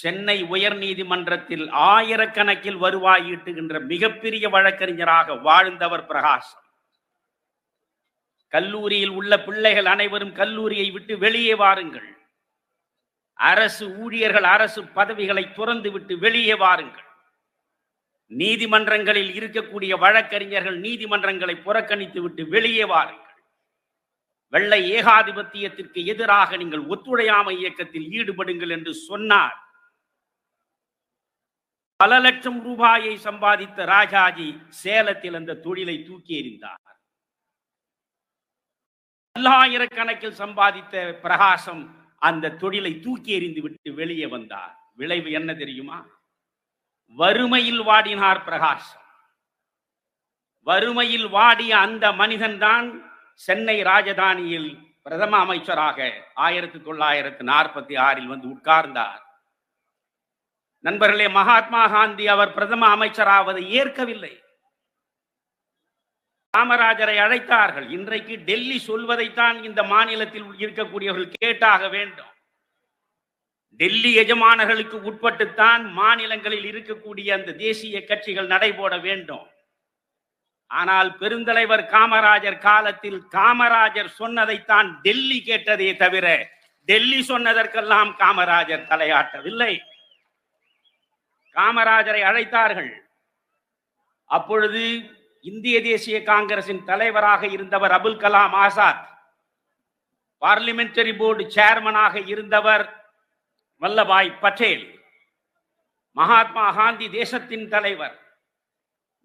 சென்னை உயர் நீதிமன்றத்தில் ஆயிரக்கணக்கில் வருவாய் ஈட்டுகின்ற மிகப்பெரிய வழக்கறிஞராக வாழ்ந்தவர் பிரகாஷ். கல்லூரியில் உள்ள பிள்ளைகள் அனைவரும் கல்லூரியை விட்டு வெளியே வாருங்கள். அரசு ஊழியர்கள் அரசு பதவிகளை துறந்து விட்டு வெளியே வாருங்கள். நீதிமன்றங்களில் இருக்கக்கூடிய வழக்கறிஞர்கள் நீதிமன்றங்களை புறக்கணித்து விட்டு வெளியே வாருங்கள். வெள்ளை ஏகாதிபத்தியத்திற்கு எதிராக நீங்கள் ஒத்துழையாமை இயக்கத்தில் ஈடுபடுங்கள் என்று சொன்னார். பல லட்சம் ரூபாயை சம்பாதித்த ராஜாஜி சேலத்தில் அந்த தொழிலை தூக்கி எறிந்தார். பல்லாயிரக்கணக்கில் சம்பாதித்த பிரகாசம் அந்த தொழிலை தூக்கி எறிந்து விட்டு வெளியே வந்தார். விளைவு என்ன தெரியுமா? வறுமையில் வாடினார் பிரகாசம். வறுமையில் வாடிய அந்த மனிதன்தான் சென்னை ராஜதானியில் பிரதம அமைச்சராக ஆயிரத்தி தொள்ளாயிரத்தி நாற்பத்தி ஆறில் வந்து உட்கார்ந்தார். நண்பர்களே மகாத்மா காந்தி அவர் பிரதம அமைச்சராவதை ஏற்கவில்லை. காமராஜரை அழைத்தார்கள். இன்றைக்கு டெல்லி சொல்வதைத்தான் இந்த மாநிலத்தில் இருக்கக்கூடியவர்கள் கேட்டாக வேண்டும். டெல்லி எஜமானர்களுக்கு உட்பட்டுத்தான் மாநிலங்களில் இருக்கக்கூடிய அந்த தேசிய கட்சிகள் நடைபோட வேண்டும். ஆனால் பெருந்தலைவர் காமராஜர் காலத்தில் காமராஜர் சொன்னதைத்தான் டெல்லி கேட்டதே தவிர டெல்லி சொன்னதற்கெல்லாம் காமராஜர் தலையாட்டவில்லை. காமராஜரை அழைத்தார்கள். அப்பொழுது இந்திய தேசிய காங்கிரசின் தலைவராக இருந்தவர் அபுல் கலாம் ஆசாத் பார்லிமெண்டரி போர்டு சேர்மனாக இருந்தவர் வல்லபாய் பட்டேல் மகாத்மா காந்தி தேசத்தின் தலைவர்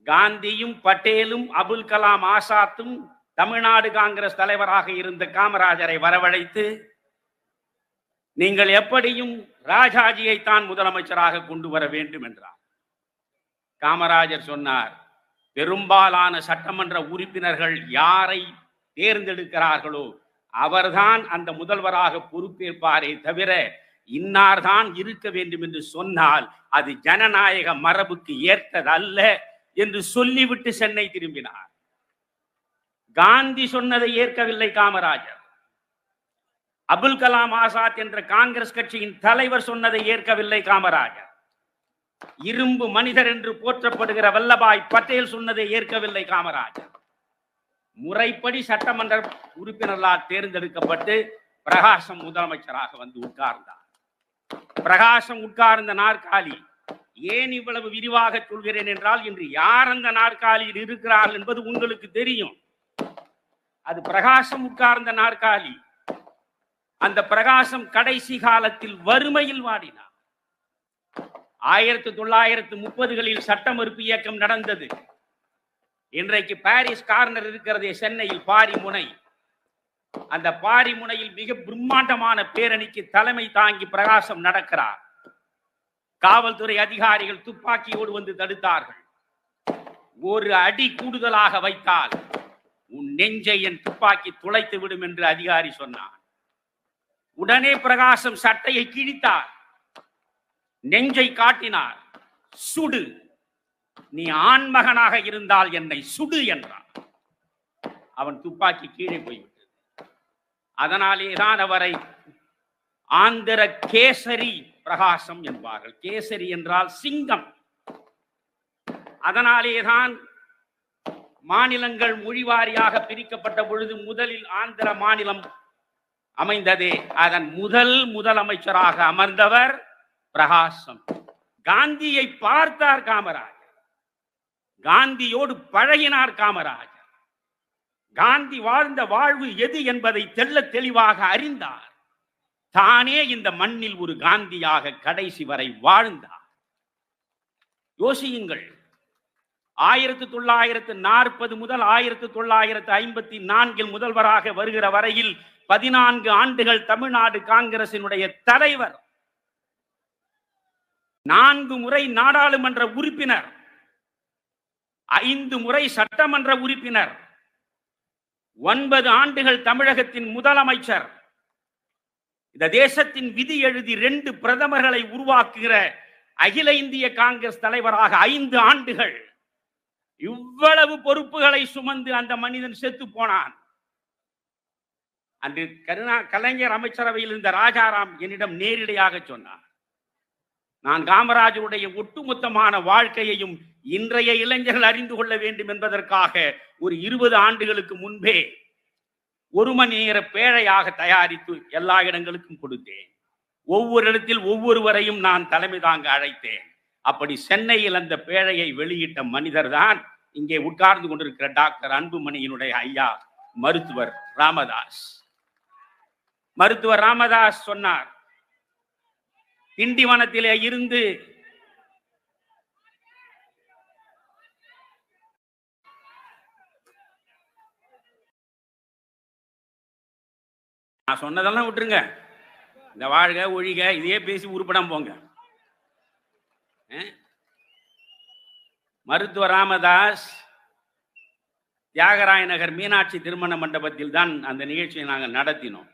காந்தியும் பட்டேலும் அபுல் கலாம் ஆசாத்தும் தமிழ்நாடு காங்கிரஸ் தலைவராக இருந்த காமராஜரை வரவழைத்து நீங்கள் எப்படியும் ராஜாஜியை தான் முதலமைச்சராக கொண்டு வர வேண்டும் என்றார். காமராஜர் சொன்னார் பெரும்பாலான சட்டமன்ற உறுப்பினர்கள் யாரை தேர்ந்தெடுக்கிறார்களோ அவர்தான் அந்த முதல்வராக பொறுப்பேற்பாரே தவிர இன்னார்தான் இருக்க வேண்டும் என்று சொன்னால் அது ஜனநாயக மரபுக்கு ஏற்றதல்ல என்று சொல்லிவிட்டு சென்னை திரும்பினார். காந்தி சொன்னதை ஏற்கவில்லை காமராஜர். அபுல் கலாம் ஆசாத் என்ற காங்கிரஸ் கட்சியின் தலைவர் சொன்னதை ஏற்கவில்லை காமராஜர். இரும்பு மனிதர் என்று போற்றப்படுகிற வல்லபாய் பட்டேல் சொன்னதை ஏற்கவில்லை காமராஜர். முறைப்படி சட்டமன்ற உறுப்பினர்களால் தேர்ந்தெடுக்கப்பட்டு பிரகாசம் முதலமைச்சராக வந்து உட்கார்ந்தார். பிரகாசம் உட்கார்ந்த நாற்காலி ஏன் இவ்வளவு விரிவாக சொல்கிறேன் என்றால் இன்று யார் அந்த நாற்காலியில் இருக்கிறார்கள் என்பது உங்களுக்கு தெரியும். அது பிரகாசம் உட்கார்ந்த நாற்காலி அந்த பிரகாசம் கடைசி காலத்தில் வறுமையில் வாடினார். ஆயிரத்தி தொள்ளாயிரத்து முப்பதுகளில் சட்ட மறுப்பு இயக்கம் நடந்தது. இன்றைக்கு பாரிஸ் கார்னர் இருக்கிறதே சென்னையில் பாரிமுனை அந்த பாரி முனையில் மிக பிரம்மாண்டமான பேரணிக்கு தலைமை தாங்கி பிரகாசம் நடக்கிறார். காவல்துறை அதிகாரிகள் துப்பாக்கியோடு வந்து தடுத்தார்கள். ஒரு அடி கூடுதலாக வைத்தால் உன் நெஞ்சை என் துப்பாக்கி துளைத்து விடும் என்று அதிகாரி சொன்னார். உடனே பிரகாசம் சட்டையை கிழித்தார். நெஞ்சை காட்டினார். சுடு. நீ ஆண்மகனாக இருந்தால் என்னை சுடு என்றான். அவன் துப்பாக்கி கீழே போய்விட்டது. அதனாலே தான் அவரை ஆந்திர கேசரி பிரகாசம் என்பார்கள். கேசரி என்றால் சிங்கம். அதனாலேதான் மாநிலங்கள் மொழிவாரியாக பிரிக்கப்பட்ட பொழுது முதலில் ஆந்திர மாநிலம் அமைந்ததே. அதன் முதல் முதலமைச்சராக அமர்ந்தவர் பிரகாசம். காந்தியை பார்த்தார் காமராஜர். காந்தியோடு பழகினார் காமராஜர். காந்தி வாழ்ந்த வாழ்வு எது என்பதை தெல்ல தெளிவாக அறிந்தார். தானே இந்த மண்ணில் ஒரு காந்தியாக கடைசி வரை வாழ்ந்தார். யோசியுங்கள். ஆயிரத்தி தொள்ளாயிரத்து நாற்பது முதல் ஆயிரத்தி தொள்ளாயிரத்து ஐம்பத்தி நான்கில் முதல்வராக வருகிற வரையில் பதினான்கு ஆண்டுகள் தமிழ்நாடு காங்கிரசினுடைய தலைவர். நான்கு முறை நாடாளுமன்ற உறுப்பினர். ஐந்து முறை சட்டமன்ற உறுப்பினர். ஒன்பது ஆண்டுகள் தமிழகத்தின் முதலமைச்சர். இந்த தேசத்தின் விதி எழுதி ரெண்டு பிரதமர்களை உருவாக்குகிற அகில இந்திய காங்கிரஸ் தலைவராக ஐந்து ஆண்டுகள். இவ்வளவு பொறுப்புகளை சுமந்து அந்த மனிதன் செத்து போனான். அன்று கருணா கலைஞர் அமைச்சரவையில் இருந்த ராஜாராம் என்னிடம் நேரிடையாக சொன்னார். நான் காமராஜருடைய ஒட்டுமொத்தமான வாழ்க்கையையும் இன்றைய இளைஞர்கள் அறிந்து கொள்ள வேண்டும் என்பதற்காக ஒரு இருபது ஆண்டுகளுக்கு முன்பே ஒரு மணி நேர பேழையாக தயாரித்து எல்லா இடங்களுக்கும் கொடுத்தேன். ஒவ்வொரு இடத்தில் ஒவ்வொருவரையும் நான் தலைமை தாங்க அழைத்தேன். அப்படி சென்னையில் அந்த பேழையை வெளியிட்ட மனிதர் தான் இங்கே உட்கார்ந்து கொண்டிருக்கிற டாக்டர் அன்புமணியினுடைய ஐயா மருத்துவர் ராமதாஸ். மருத்துவர் ராமதாஸ் சொன்னார் திண்டிவனத்திலே இருந்து நான் சொன்னதெல்லாம் விட்டுருங்க. இந்த வாழ்க ஒழிக இதையே பேசி உருப்படம் போங்க. மருத்துவ ராமதாஸ் தியாகராய நகர் மீனாட்சி திருமண மண்டபத்தில் தான் அந்த நிகழ்ச்சியை நாங்கள் நடத்தினோம்.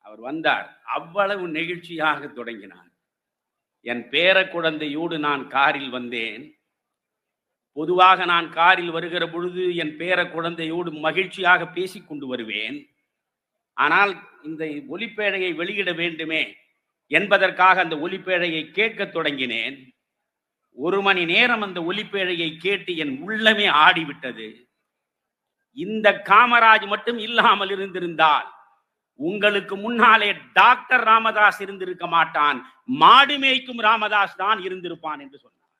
அவர் வந்தார். அவ்வளவு நெகிழ்ச்சியாக தொடங்கினார். என் பேர குழந்தையோடு நான் காரில் வந்தேன். பொதுவாக நான் காரில் வருகிற பொழுது என் பேர குழந்தையோடு மகிழ்ச்சியாக பேசிக் கொண்டு வருவேன். ஆனால் இந்த ஒலிப்பேழையை வெளியிட வேண்டுமே. என்பதற்காக அந்த ஒலிப்பேழையை கேட்கத் தொடங்கினேன். ஒரு மணி நேரம் அந்த ஒலிப்பேழையை கேட்டு என் உள்ளமே ஆடிவிட்டது. இந்த காமராஜ் மட்டும் இல்லாமல் இருந்திருந்தால் உங்களுக்கு முன்னாலே டாக்டர் ராமதாஸ் இருந்திருக்க மாட்டான் மாடு மேய்க்கும் ராமதாஸ் தான் இருந்திருப்பான் என்று சொன்னார்.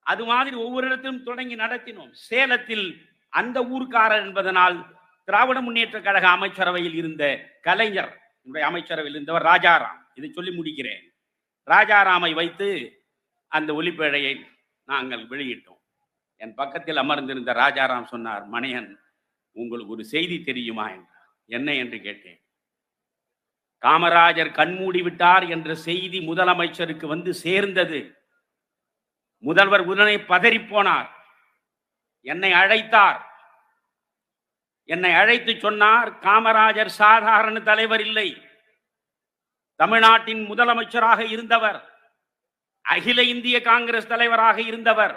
அது மாதிரி ஒவ்வொரு இடத்திலும் தொடங்கி நடத்தினோம். சேலத்தில் அந்த ஊர்க்காரர் என்பதனால் திராவிட முன்னேற்ற கழக அமைச்சரவையில் இருந்த கலைஞர் என்னுடைய அமைச்சரவையில் இருந்தவர் ராஜாராம். இதை சொல்லி முடிக்கிறேன். ராஜாராமை வைத்து அந்த ஒலிப்பேழையை நாங்கள் வெளியிட்டோம். என் பக்கத்தில் அமர்ந்திருந்த ராஜாராம் சொன்னார் மணியன் உங்களுக்கு ஒரு செய்தி தெரியுமா? என்றார். என்ன? என்று கேட்டேன். காமராஜர் கண்மூடி விட்டார் என்ற செய்தி முதலமைச்சருக்கு வந்து சேர்ந்தது. முதல்வர் உடனே பதறிப் போனார். என்னை அழைத்தார். என்னை அழைத்து சொன்னார் காமராஜர் சாதாரண தலைவர் இல்லை. தமிழ்நாட்டின் முதலமைச்சராக இருந்தவர் அகில இந்திய காங்கிரஸ் தலைவராக இருந்தவர்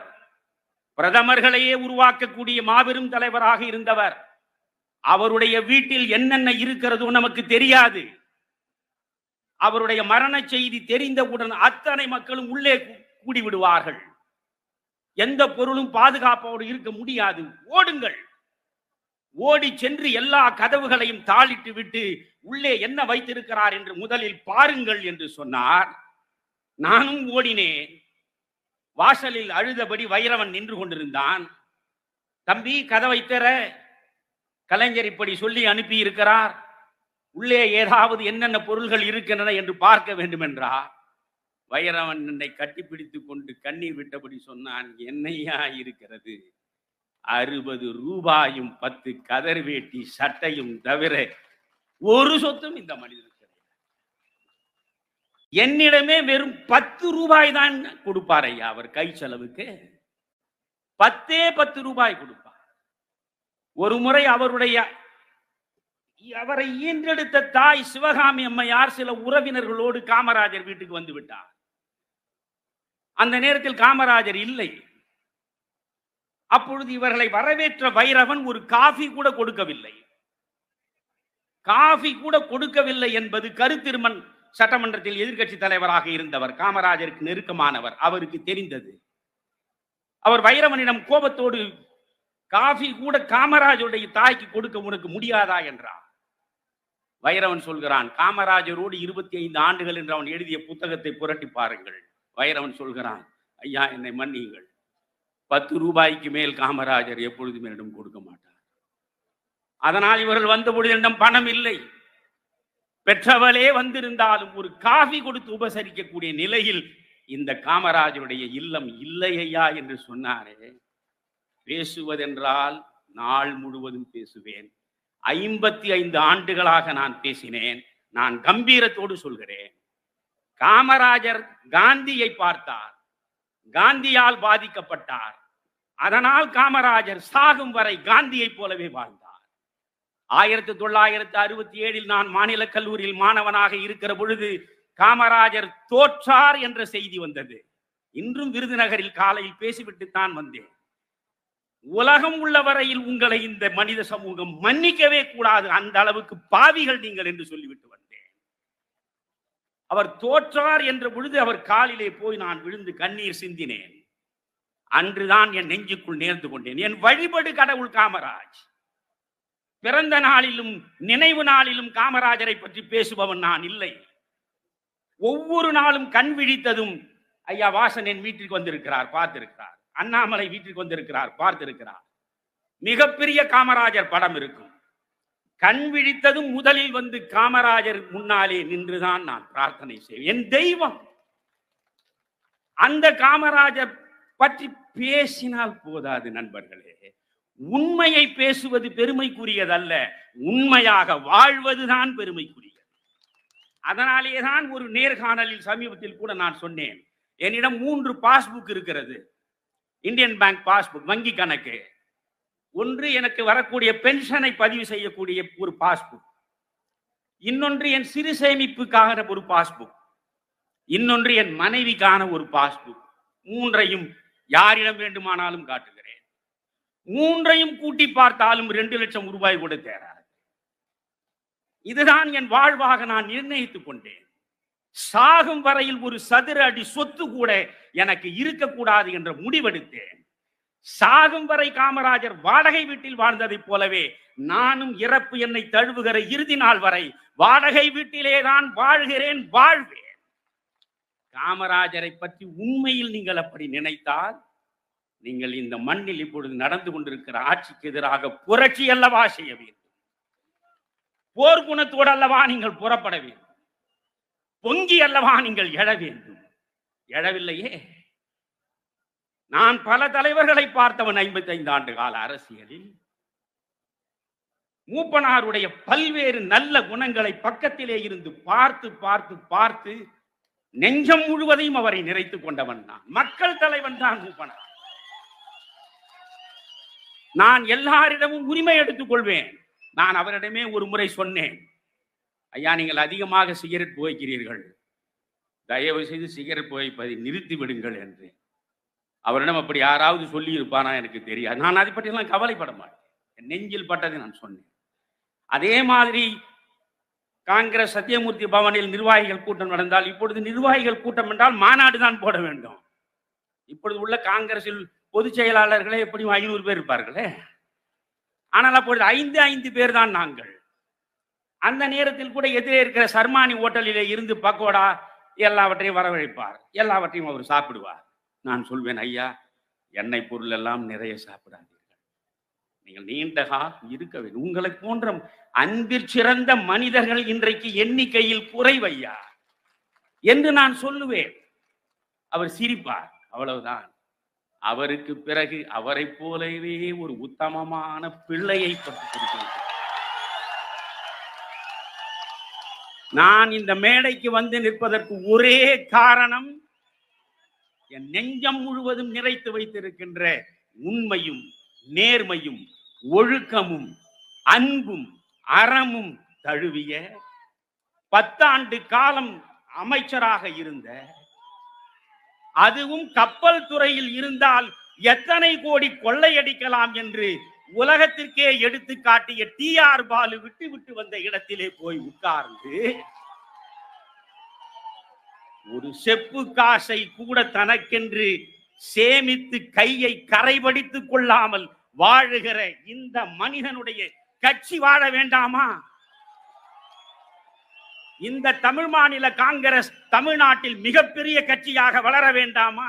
பிரதமர்களையே உருவாக்கக்கூடிய மாபெரும் தலைவராக இருந்தவர். அவருடைய வீட்டில் என்னென்ன இருக்கிறதோ நமக்கு தெரியாது. அவருடைய மரண செய்தி தெரிந்தவுடன் அத்தனை மக்களும் உள்ளே கூடிவிடுவார்கள். கூடி விடுவார்கள் எந்த பொருளும் பாதுகாப்போடு இருக்க முடியாது. ஓடுங்கள். ஓடி சென்று எல்லா கதவுகளையும் தாளிட்டு விட்டு உள்ளே என்ன வைத்திருக்கிறார் என்று முதலில் பாருங்கள் என்று சொன்னார். நானும் ஓடினேன். வாசலில் அழுதபடி வைரவன் நின்று கொண்டிருந்தான். தம்பி கதவை தர கலைஞர் இப்படி சொல்லி அனுப்பி இருக்கிறார் உள்ளே ஏதாவது என்னென்ன பொருள்கள் இருக்கின்றன என்று பார்க்க வேண்டும் என்றார் வைரவன் என்னை கட்டிப்பிடித்துக் கொண்டு கண்ணீர் விட்டபடி சொன்னான் என்னையா இருக்கிறது? அறுபது ரூபாயும் பத்து கதர் வேட்டி சட்டையும் தவிர ஒரு சொத்தும் இந்த மனிதனுக்கு என்னிடமே வெறும் பத்து ரூபாய் தான் கொடுப்பார் ஐயா. அவர் கை செலவுக்கு பத்தே பத்து ரூபாய் கொடுப்பார். ஒரு முறை அவருடைய அவரை ஈன்றெடுத்த தாய் சிவகாமி அம்மையார் சில உறவினர்களோடு காமராஜர் வீட்டுக்கு வந்து விட்டார். அந்த நேரத்தில் காமராஜர் இல்லை. அப்பொழுது இவர்களை வரவேற்ற வைரவன் ஒரு காஃபி கூட கொடுக்கவில்லை. காஃபி கூட கொடுக்கவில்லை என்பது கருத்திருமன் சட்டமன்றத்தில் எதிர்க்கட்சி தலைவராக இருந்தவர் காமராஜருக்கு நெருக்கமானவர் அவருக்கு தெரிந்தது. அவர் வைரவனிடம் கோபத்தோடு காஃபி கூட காமராஜருடைய தாய்க்கு கொடுக்க உனக்கு முடியாதா? என்றார். வைரவன் சொல்கிறான் காமராஜரோடு இருபத்தி ஐந்து ஆண்டுகள் என்று அவன் எழுதிய புத்தகத்தை புரட்டி பாருங்கள். வைரவன் சொல்கிறான் ஐயா என்னை மன்னியுங்கள். பத்து ரூபாய்க்கு மேல் காமராஜர் எப்பொழுதும் என்னிடம் கொடுக்க மாட்டார். அதனால் இவர்கள் வந்தபொழுது என்னிடம் பணம் இல்லை. பெற்றவளே வந்திருந்தாலும் ஒரு காஃபி கொடுத்து உபசரிக்கக்கூடிய நிலையில் இந்த காமராஜருடைய இல்லம் இல்லையா என்று சொன்னாரே. பேசுவதென்றால் நாள் முழுவதும் பேசுவேன். ஐம்பத்தி ஐந்து ஆண்டுகளாக நான் பேசினேன். நான் கம்பீரத்தோடு சொல்கிறேன். காமராஜர் காந்தியை பார்த்தார். காந்தியால் பாதிக்கப்பட்டார். அதனால் காமராஜர் சாகும் வரை காந்தியைப் போலவே வாழ்ந்தார். ஆயிரத்தி தொள்ளாயிரத்தி அறுபத்தி ஏழில் நான் மாநில கல்லூரியில் மாணவனாக இருக்கிற பொழுது காமராஜர் தோற்றார் என்ற செய்தி வந்தது. இன்றும் விருதுநகரில் காலையில் பேசிவிட்டு தான் வந்தேன். உலகம் உள்ள வரையில் உங்களை இந்த மனித சமூகம் மன்னிக்கவே கூடாது. அந்த அளவுக்கு பாவிகள் நீங்கள் என்று சொல்லிவிட்டு வந்தேன். அவர் தோற்றார் என்ற பொழுது அவர் காலிலே போய் நான் விழுந்து கண்ணீர் சிந்தினேன். அன்றுதான் என் நெஞ்சுக்குள் நேர்ந்து கொண்டேன். என் வழிபடு கடவுள் காமராஜ். பிறந்த நாளிலும் நினைவு நாளிலும் காமராஜரை பற்றி பேசுபவன் நான் இல்லை. ஒவ்வொரு நாளும் கண் விழித்ததும் ஐயா வாசன் என் வீட்டிற்கு வந்திருக்கிறார் பார்த்திருக்கிறார். அண்ணாமலை வீட்டிற்கு வந்திருக்கிறார் பார்த்திருக்கிறார். மிகப்பெரிய காமராஜர் படம் இருக்கும். கண் விழித்ததும் முதலில் வந்து காமராஜர் முன்னாலே நின்றுதான் நான் பிரார்த்தனை செய்வேன். என் தெய்வம். அந்த காமராஜர் பற்றி பேசினால் போதாது நண்பர்களே. உண்மையை பேசுவது பெருமைக்குரியதல்ல. உண்மையாக வாழ்வதுதான் பெருமைக்குரியது. அதனாலே தான் ஒரு நேர்காணலில் சமீபத்தில் கூட நான் சொன்னேன். என்னிடம் மூன்று பாஸ்புக் இருக்கிறது. இந்தியன் பேங்க் பாஸ்புக் வங்கி கணக்கு. ஒன்று எனக்கு வரக்கூடிய பென்ஷனை பதிவு செய்யக்கூடிய ஒரு பாஸ்புக். இன்னொன்று என் சிறு சேமிப்புக்கான ஒரு பாஸ்புக். இன்னொன்று என் மனைவிக்கான ஒரு பாஸ்புக். மூன்றையும் யாரிடம் வேண்டுமானாலும் காட்டுகிறேன். மூன்றையும் கூட்டி பார்த்தாலும் ரெண்டு லட்சம் ரூபாய் கூட தேராது. இதுதான் என் வாழ்வாக நான் நிர்ணயித்துக் கொண்டேன். சாகும் வரையில் ஒரு சதுர அடி சொத்து கூட எனக்கு இருக்கக்கூடாது என்ற முடிவெடுத்தேன். சாகும் வரை காமராஜர் வாடகை வீட்டில் வாழ்ந்ததைப் போலவே நானும் இறப்பு என்னை தழுவுகிற இறுதி நாள் வரை வாடகை வீட்டிலே தான் வாழ்கிறேன் வாழ்வேன். காமராஜரை பற்றி உண்மையில் நீங்கள் அப்படி நினைத்தால் நீங்கள் இந்த மண்ணில் இப்பொழுது நடந்து கொண்டிருக்கிற ஆட்சிக்கு எதிராக புரட்சி அல்லவா செய்ய வேண்டும்? போர்க்குணத்தோடு அல்லவா நீங்கள் புறப்பட வேண்டும்? பொங்கி அல்லவா நீங்கள் எழ வேண்டும்? எழவில்லையே. நான் பல தலைவர்களை பார்த்தவன் ஐம்பத்தைந்து ஆண்டு கால அரசியலில். மூப்பனாருடைய பல்வேறு நல்ல குணங்களை பக்கத்திலே இருந்து பார்த்து பார்த்து பார்த்து நெஞ்சம் முழுவதையும் அவரை நிறைத்துக் கொண்டவன் நான். மக்கள் தலைவன் தான் மூப்பனார். நான் எல்லாரிடமும் உரிமை எடுத்துக் கொள்வேன். நான் அவரிடமே ஒரு முறை சொன்னேன் ஐயா நீங்கள் அதிகமாக சிகரெட் புகைக்கிறீர்கள். தயவு செய்து சிகரெட் புகைப்பதை நிறுத்தி விடுங்கள் என்று அவரிடம் அப்படி யாராவது சொல்லி இருப்பானா எனக்கு தெரியாது. நான் அதை பற்றியெல்லாம் கவலைப்பட மாட்டேன். நெஞ்சில் பட்டதை நான் சொன்னேன். அதே மாதிரி காங்கிரஸ் சத்தியமூர்த்தி பவனில் நிர்வாகிகள் கூட்டம் நடந்தால் இப்பொழுது நிர்வாகிகள் கூட்டம் என்றால் மாநாடு தான் போட வேண்டும். இப்பொழுது உள்ள காங்கிரஸில் பொதுச் செயலாளர்களே எப்படியும் ஐநூறு பேர் இருப்பார்களே. ஆனால் அப்பொழுது ஐந்து ஐந்து பேர் தான் நாங்கள். அந்த நேரத்தில் கூட எதிரே இருக்கிற சர்மானி ஹோட்டலிலே இருந்து பக்கோடா எல்லாவற்றையும் வரவழைப்பார். எல்லாவற்றையும் அவர் சாப்பிடுவார். நான் சொல்வேன் ஐயா எண்ணெய் பொருள் எல்லாம் நிறைய சாப்பிடாதீர்கள். நீங்கள் நீண்டகா இருக்க வேண்டும். உங்களை போன்ற அன்பிற் சிறந்த மனிதர்கள் இன்றைக்கு எண்ணிக்கையில் குறைவையா? என்று நான் சொல்லுவேன். அவர் சிரிப்பார். அவ்வளவுதான். அவருக்கு பிறகு அவரைப் போலவே ஒரு உத்தமமான பிள்ளையை பற்றி கொடுக்கிறார் நான் இந்த மேடைக்கு வந்து நிற்பதற்கு ஒரே காரணம் என் நெஞ்சம் முழுவதும் நிறைத்து வைத்திருக்கின்ற உண்மையும் நேர்மையும் ஒழுக்கமும் அன்பும் அறமும் தழுவிய பத்தாண்டு காலம் அமைச்சராக இருந்த அதுவும் கப்பல் துறையில் இருந்தால் எத்தனை கோடி கொள்ளையடிக்கலாம் என்று உலகத்திற்கே எடுத்து காட்டிய டி ஆர் பாலு விட்டு விட்டு வந்த இடத்திலே போய் உட்கார்ந்து ஒரு செப்பு காசை கூட தனக்கென்று சேமித்து கையை கரைபடித்து கொள்ளாமல் வாழுகிற இந்த மனிதனுடைய கட்சி வாழ வேண்டாமா? இந்த தமிழ் மாநில காங்கிரஸ் தமிழ்நாட்டில் மிகப்பெரிய கட்சியாக வளர வேண்டாமா?